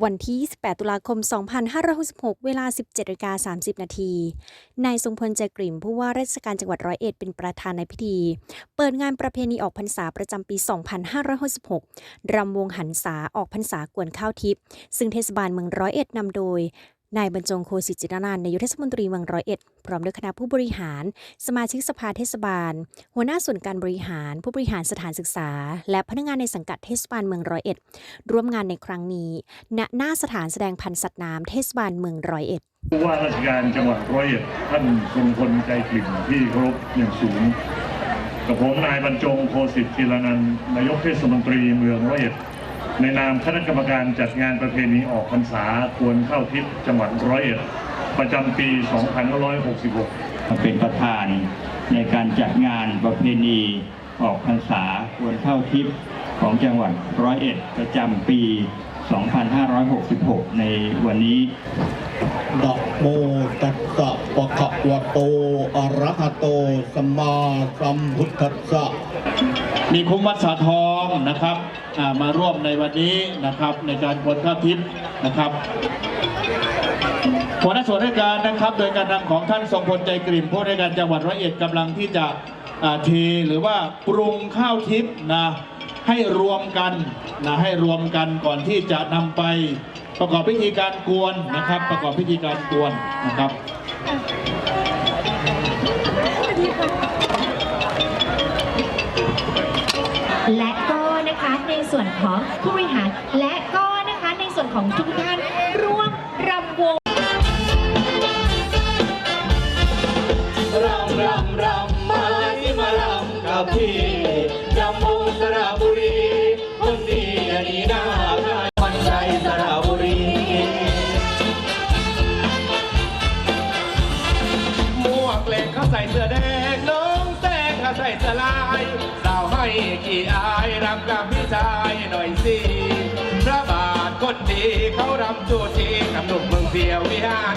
วันที่ 28 ตุลาคม 2566 เวลา 17นาฬิกา30 นาที นายทรงพลใจกลิ่มผู้ว่าราชการจังหวัดร้อยเอ็ดเป็นประธานในพิธี เปิดงานประเพณีออกพรรษาประจำปี 2566 รำวงหันษาออกพรรษากวนข้าวทิพย์ ซึ่งเทศบาลเมืองร้อยเอ็ดนำโดย นายบรรจงโคสิจิรนานท์นายกเทศมนตรีเมืองร้อยเอ็ด พร้อมด้วยคณะผู้บริหาร สมาชิกสภาเทศบาล หัวหน้าส่วนการบริหาร ผู้บริหารสถานศึกษา และพนักงานในสังกัดเทศบาลเมืองร้อยเอ็ด ร่วมงานในครั้งนี้ ณ หน้าสถานแสดงพันธุ์สัตว์น้ำเทศบาลเมืองร้อยเอ็ดผู้ว่าราชการจังหวัดร้อยเอ็ดท่านทรงพลใจกลิ่นที่เคารพอย่างสูงกับผมนายบรรจงโคสิทธิรนันท์นายกเทศมนตรีเมืองร้อยเอ็ด ในนามคณะกรรมการจัดงานประเพณีออกพรรษาควรเข้าทิศจังหวัดร้อยเอ็ดประจำปี 2566 เป็นประธานในการจัดงานประเพณีออกพรรษาควรเข้าทิพย์ของจังหวัดร้อยเอ็ดประจำปี 2566 ในวันนี้นะโมตัสสะปะคะวะโตอะระหะโตสัมมาสัมพุทธัสสะ มีคุ้มวัดสาทองนะครับมาร่วมในวันนี้นะครับในการบนข้าวทิพย์นะครับหัวหน้าส่วนราชการนะครับ โดยการนำของท่านทรงพลใจกลิ่มผู้ในการจังหวัดร้อยเอ็ดกำลังที่จะเทหรือว่าปรุงข้าวทิพย์นะให้รวมกันนะให้รวมกันก่อนที่จะนำไปประกอบพิธีการกวนนะครับ ประกอบพิธีการกวนนะครับ และก็นะคะในส่วนของผู้บริหาร และก็นะคะในส่วนของทุกท่านร่วมรำวงรำรำรำมาที่มารำกับพี่รำวงสระบุรีคนดีอันนี้น่าใครวันใจสระบุรีหมวกเหล็กเขาใส่เสื้อแดงน้อง ให้กี่อายรำกับพี่ชายหน่อยสิพระบาทคนดีเขารำจูจีกับหนุ่มเมืองเพียววิหาร